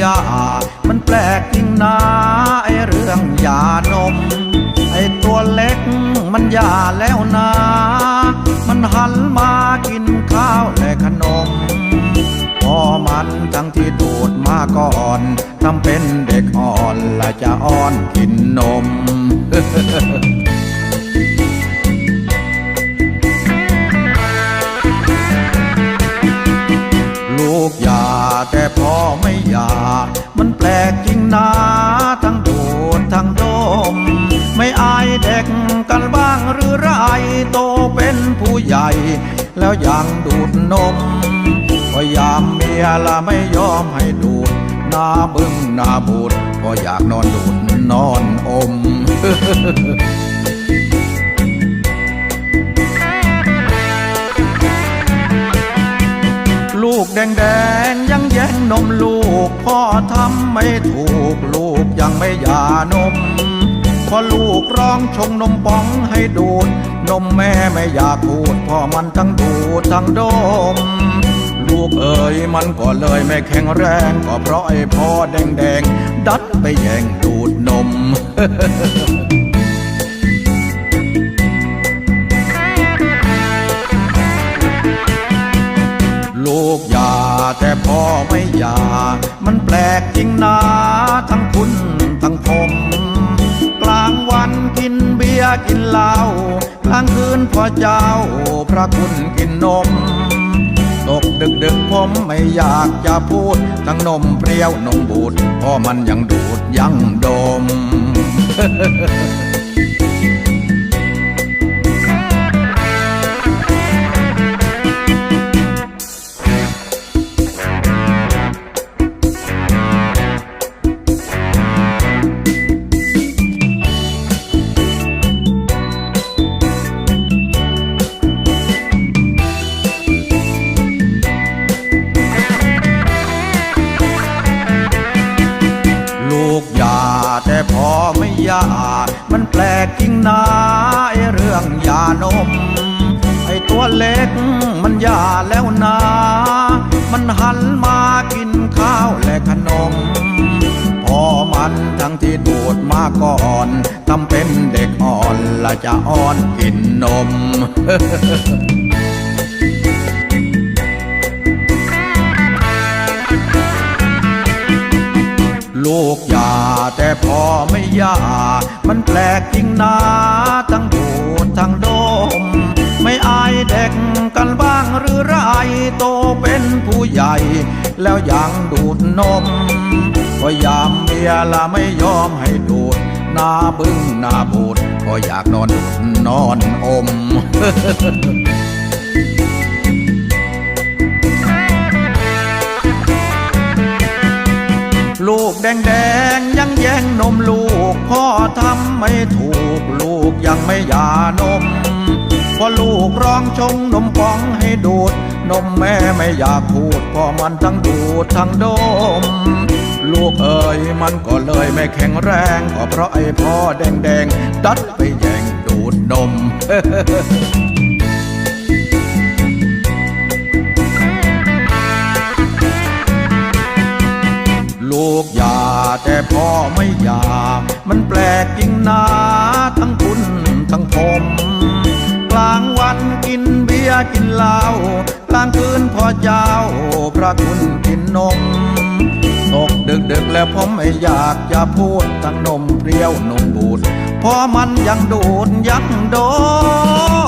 ยา มันแปลกจริงนะไอเรื่องยานม ไอตัวเล็กมันยาแล้วนะ มันหันมากินข้าวและขนมพอมันทั้งที่ดูดมาก่อนทำเป็นเด็กอ่อนและจะอ้อนกินนม เด็กกันบ้างหรือไรโตเป็นผู้ใหญ่ แล้วยังดูดนมก็ยามเมียละไม่ยอมให้ดูดหน้าบึ้งหน้าบูดก็อยากนอนดูดนอนอมลูกแดงๆยังแย่งนมลูก พ่อทำไม่ถูกลูกยังไม่หย่านม พอลูกร้องชงนมป๋องให้ดูด นมแม่ไม่อยากพูดพ่อมันทั้งดูดทั้งดม ลูกเอ๋ยมันก็เลยไม่แข็งแรง ก็เพราะไอ้พ่อแดงๆ ดัดไปแย่งดูดนมลูกอยาแต่พ่อไม่อยามันแปลกจริงนะทั้งคุณากินเหล้ากลางคืนพ่อเจ้า พระคุณกินนม ตกดึกดึกผมไม่อยากจะพูด ทั้งนมเปรี้ยวนมบูดเพ่อมันยังดูดยังดม มันแปลกจริงนะไอเรื่องยานม ไอตัวเล็กมันยาแล้วนะ มันหันมากินข้าวและขนม พอมันทั้งที่ดูดมาก่อนทำเป็นเด็กอ่อนละจะอ่อนกินนม ลูกอยาแต่พ่อไม่อยา มันแปลกจริงนะทั้งดูดทั้งดม ไม่อายเด็กกันบ้างหรือไรโตเป็นผู้ใหญ่ แล้วยังดูดนม ก็ยามเมียละไม่ยอมให้ดูดหน้าบึ้งหน้าบูดก็อยากนอนนอนอม ลูกแดงๆยังแย่งนมลูก พ่อทำไม่ถูกลูกยังไม่หย่านมพอลูกร้องชงนมป๋องให้ดูด นมแม่ไม่อยากพูดพ่อมันทั้งดูดทั้งดม ลูกเอ๋ยมันก็เลยไม่แข็งแรงก็เพราะไอ้พ่อแดงๆดัดไปแย่งดูดนม แต่พ่อไม่อยาก มันแปลกจริงนะทั้งคุณทั้งผม กลางวันกินเบียร์กินเหล้ากลางคืนพ่อเจ้า พระคุณกินนมตกดึกดึกแล้วผมไม่อยากจะพูดทั้งนมเปรี้ยวนมบูดเพราะมันยังดูดยังโดน